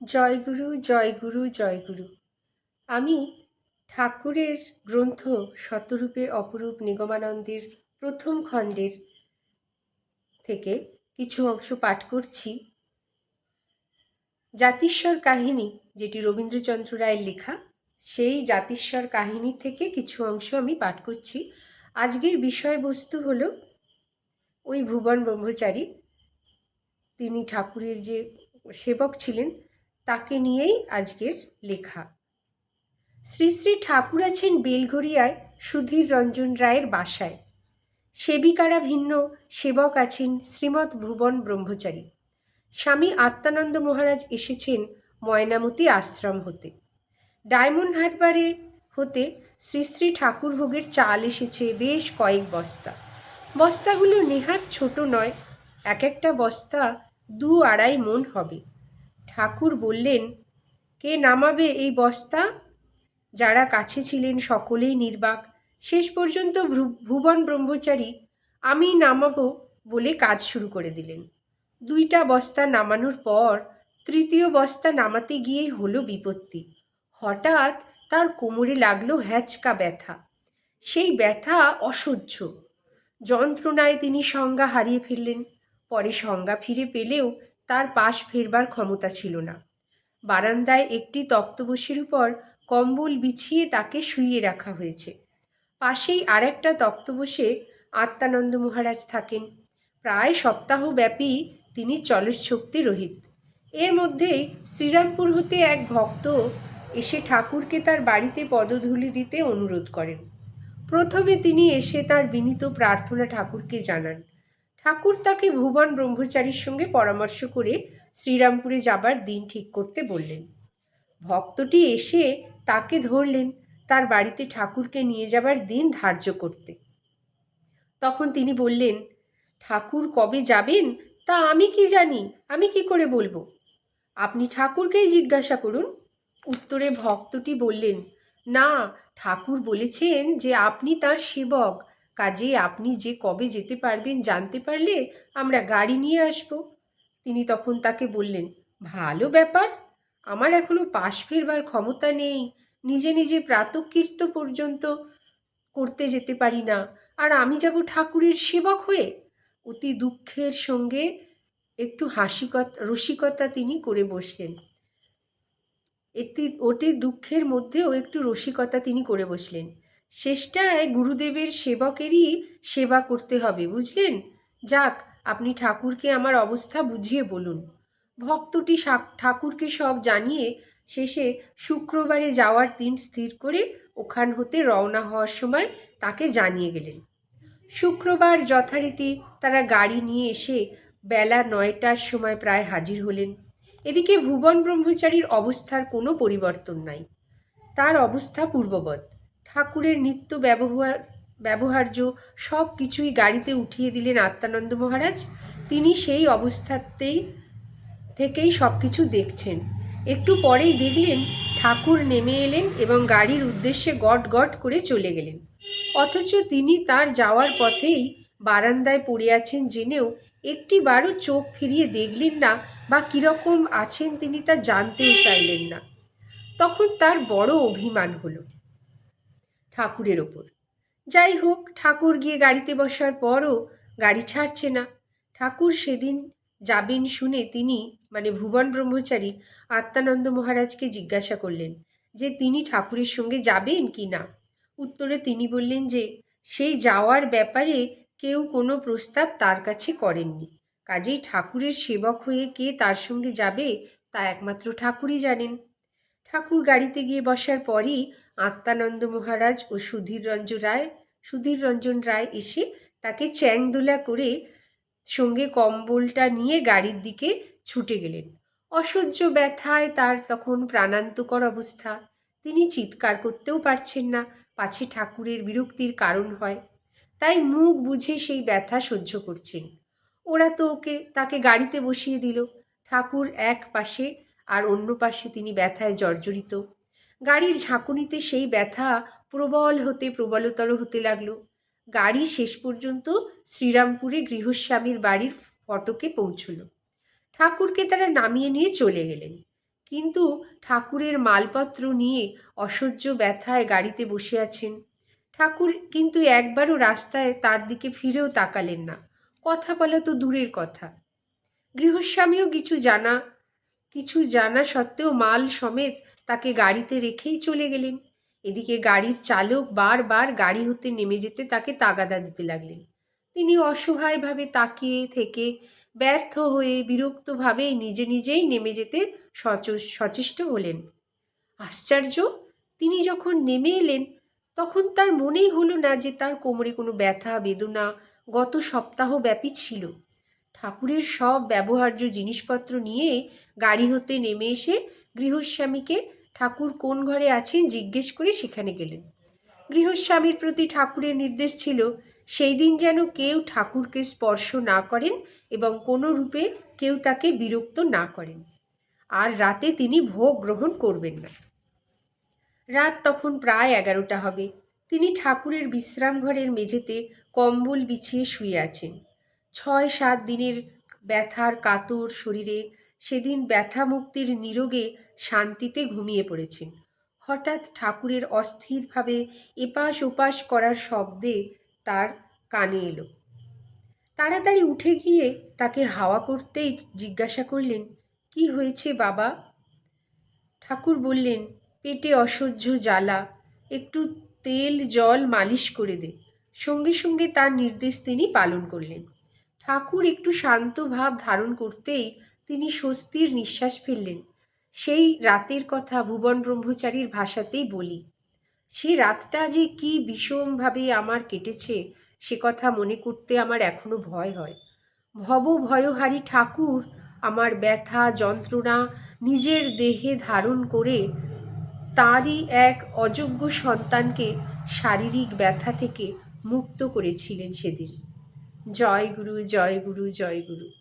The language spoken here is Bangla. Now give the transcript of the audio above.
জয়গুরু জয়গুরু জয়গুরু আমি ঠাকুরের গ্রন্থ শতরূপে অপরূপ নিগমানন্দের প্রথম খণ্ডের থেকে কিছু অংশ পাঠ করছি। জাতিস্বর কাহিনী, যেটি রবীন্দ্রচন্দ্র রায়ের লেখা, সেই জাতিস্বর কাহিনী থেকে কিছু অংশ আমি পাঠ করছি। আজকের বিষয়বস্তু হলো, ওই ভুবন ব্রহ্মচারী, তিনি ঠাকুরের যে সেবক ছিলেন তাকে নিয়েই আজকের লেখা। শ্রী শ্রী ঠাকুর আছেন বেলঘরিয়ায় সুধীর রঞ্জন রায়ের বাসায়। সেবিকারা ভিন্ন, সেবক আছেন শ্রীমৎ ভুবন ব্রহ্মচারী। স্বামী আত্মানন্দ মহারাজ এসেছেন ময়নামতি আশ্রম হতে। ডায়মন্ড হারবারে হতে শ্রী শ্রী ঠাকুর ভোগের চাল এসেছে বেশ কয়েক বস্তা। বস্তাগুলো নেহাত ছোট নয়, এক একটা বস্তা দু আড়াই মন হবে। ঠাকুর বললেন, কে নামাবে এই বস্তা? যারা কাছে ছিলেন সকলেই নির্বাক। শেষ পর্যন্ত ভুবন ব্রহ্মচারী আমি নামাবো বলে কাজ শুরু করে দিলেন। দুইটা বস্তা নামানোর পর তৃতীয় বস্তা নামাতে গিয়েই হলো বিপত্তি। হঠাৎ তার কোমরে লাগল হ্যাচকা ব্যথা। সেই ব্যথা অসহ্য। যন্ত্রণায় তিনি সংজ্ঞা হারিয়ে ফেললেন। পরে সংজ্ঞা ফিরে পেলেও তার পাশ ফেরবার ক্ষমতা ছিল না। বারান্দায় একটি তক্তবসের উপর কম্বল বিছিয়ে তাকে শুইয়ে রাখা হয়েছে। পাশেই আরেকটা তক্তবসে আত্মানন্দ মহারাজ থাকেন। প্রায় সপ্তাহব্যাপী তিনি চলশক্তি রহিত। এর মধ্যেই শ্রীরামপুর হতে এক ভক্ত এসে ঠাকুরকে তার বাড়িতে পদধূলি দিতে অনুরোধ করেন। প্রথমে তিনি এসে তার বিনীত প্রার্থনা ঠাকুরকে জানান। ঠাকুর তাকে ভুবন ব্রহ্মচারীর সঙ্গে পরামর্শ করে শ্রীরামপুরে যাবার দিন ঠিক করতে বললেন। ভক্তটি এসে তাকে ধরলেন, তার বাড়িতে ঠাকুরকে নিয়ে যাবার দিন ধার্য করতে। তখন তিনি বললেন, ঠাকুর কবে যাবেন তা আমি কি জানি, আমি কি করে বলব? আপনি ঠাকুরকেই জিজ্ঞাসা করুন। উত্তরে ভক্তটি বললেন, না, ঠাকুর বলেছেন যে আপনি তার সেবক কাজে আপনি যে কবে যেতে পারবেন জানতে পারলে আমরা গাড়ি নিয়ে আসব। তিনি তখন তাকে বললেন, ভালো ব্যাপার, আমার এখনও পাশ ফেরবার ক্ষমতা নেই। নিজে নিজে প্রাতকীর্ত পর্যন্ত করতে যেতে পারি না। আর আমি যাব ঠাকুরের সেবক হয়ে? অতি দুঃখের সঙ্গে একটু হাসিকতা, রসিকতা তিনি করে বসলেন। একটি অতি দুঃখের মধ্যেও একটু রসিকতা তিনি করে বসলেন। শেষটায় গুরুদেবের সেবকেরই সেবা করতে হবে, বুঝলেন? যাক, আপনি ঠাকুরকে আমার অবস্থা বুঝিয়ে বলুন। ভক্তটি ঠাকুরকে সব জানিয়ে শেষে শুক্রবারে যাওয়ার দিন স্থির করে ওখান হতে রওনা হওয়ার সময় তাকে জানিয়ে গেলেন। শুক্রবার যথারীতি তারা গাড়ি নিয়ে এসে বেলা নয়টার সময় প্রায় হাজির হলেন। এদিকে ভুবন ব্রহ্মচারীর অবস্থার কোনো পরিবর্তন নাই। তার অবস্থা পূর্ববৎ। ঠাকুরের নিত্য ব্যবহার, ব্যবহার্য সব কিছুই গাড়িতে উঠিয়ে দিলেন আত্মানন্দ মহারাজ। তিনি সেই অবস্থাতেই থেকেই সব কিছু দেখছেন। একটু পরেই দেখলেন ঠাকুর নেমে এলেন এবং গাড়ির উদ্দেশ্যে গট গট করে চলে গেলেন। অথচ তিনি তার যাওয়ার পথেই বারান্দায় পড়ে আছেন জেনেও একটি বারও চোখ ফিরিয়ে দেখলেন না বা কীরকম আছেন তিনি তা জানতেও চাইলেন না। তখন তার বড় অভিমান হলো। ঠাকুরের ওপর। যাই হোক, ঠাকুর গিয়ে গাড়িতে বসার পরও গাড়ি ছাড়ছে না। ঠাকুর সেদিন যাবেন শুনে তিনি মানে ভুবন ব্রহ্মচারী, আত্মানন্দ মহারাজকে জিজ্ঞাসা করলেন যে, তিনি ঠাকুরের সঙ্গে যাবেন কি না? উত্তরে তিনি বললেন যে, সেই যাওয়ার ব্যাপারে কেউ কোনো প্রস্তাব তার কাছে করেননি। কাজেই ঠাকুরের সেবক হয়ে কে তার সঙ্গে যাবে তা একমাত্র ঠাকুরই জানেন। ঠাকুর গাড়িতে গিয়ে বসার পরই আত্মানন্দ মহারাজ ও সুধীর রঞ্জন রায়, সুধীর রঞ্জন রায় এসে তাকে চ্যাংদোলা করে সঙ্গে কম্বলটা নিয়ে গাড়ির দিকে ছুটে গেলেন। অসহ্য ব্যথায় তার তখন প্রাণান্তকর অবস্থা। তিনি চিৎকার করতেও পারছেন না, পাছে ঠাকুরের বিরক্তির কারণ হয়। তাই মুখ বুঝে সেই ব্যথা সহ্য করছেন। ওরা তো ওকে, তাকে গাড়িতে বসিয়ে দিল। ঠাকুর এক পাশে আর অন্য পাশে তিনি ব্যথায় জর্জরিত। গাড়ির ঝাঁকুনিতে সেই ব্যথা প্রবল হতে প্রবলতর হতে লাগল। গাড়ি শেষ পর্যন্ত শ্রীরামপুরে গৃহস্বামীর বাড়ির ফটকে পৌঁছলো। ঠাকুরকে তারা নামিয়ে নিয়ে চলে গেলেন। কিন্তু ঠাকুরের মালপত্র নিয়ে অসহ্য ব্যথায় গাড়িতে বসে আছেন। ঠাকুর কিন্তু একবারও রাস্তায় তার দিকে ফিরেও তাকালেন না। কথা বলা তো দূরের কথা। গৃহস্বামীও কিছু জানা কিছু জানা সত্ত্বেও মাল সমেত তাকে গাড়িতে রেখেই চলে গেলেন। এদিকে গাড়ির চালক বারবার গাড়ি হতে নেমে যেতে তাকে তাগাদা দিতে লাগলেন। তিনি অসহায়ভাবে তাকিয়ে থেকে ব্যর্থ হয়ে বিরক্তভাবে নিজে নিজেই নেমে যেতে সচ- সচেষ্ট হলেন। আশ্চর্য! তিনি যখন নেমে এলেন, তখন তার মনেই হলো না যে তার কোমরে কোনো ব্যথা, বেদনা গত সপ্তাহ ব্যাপী ছিল। ঠাকুরের সব ব্যবহার্য জিনিসপত্র নিয়ে গাড়ি হতে নেমে এসে গৃহস্বামীকে ঠাকুর কোন ঘরে আছেন জিজ্ঞেস করে সেখানে গেলেন। গৃহস্বামীর প্রতি ঠাকুরের নির্দেশ ছিল, সেই দিন যেন কেউ ঠাকুরকে স্পর্শ না করেন এবং কোনো রূপে কেউ তাকে বিরক্ত না করেন। আর রাতে তিনি ভোগ গ্রহণ করবেন না। রাত তখন প্রায় এগারোটা হবে। তিনি ঠাকুরের বিশ্রাম ঘরের মেঝেতে কম্বল বিছিয়ে শুয়ে আছেন। ছয় সাত দিনের ব্যথার কাতর শরীরে সেদিন ব্যথা মুক্তির নিরোগে শান্তিতে ঘুমিয়ে পড়েছেন হঠাৎ ঠাকুরের অস্থিরভাবে এপাশ ওপাশ করার শব্দে তার কানে এলো। তাড়াতাড়ি উঠে গিয়ে তাকে হাওয়া করতেই জিজ্ঞাসা করলেন, কি হয়েছে বাবা? ঠাকুর বললেন, পেটে অসহ্য জ্বালা, একটু তেল, জল মালিশ করে দে। সঙ্গে সঙ্গে তার নির্দেশ তিনি পালন করলেন। ঠাকুর একটু শান্ত ভাব ধারণ করতেই তিনি স্বস্তির নিঃশ্বাস ফেললেন। সেই রাতের কথা ভুবন ব্রহ্মচারীর ভাষাতেই বলি। সে রাতটা যে কি বিষমভাবে আমার কেটেছে, সে কথা মনে করতে আমার এখনও ভয় হয়। ভব ভয়হারী ঠাকুর আমার ব্যথা, যন্ত্রণা নিজের দেহে ধারণ করে তারই এক অযোগ্য সন্তানকে শারীরিক ব্যথা থেকে মুক্ত করেছিলেন সেদিন। জয় গুরু জয় গুরু জয় গুরু।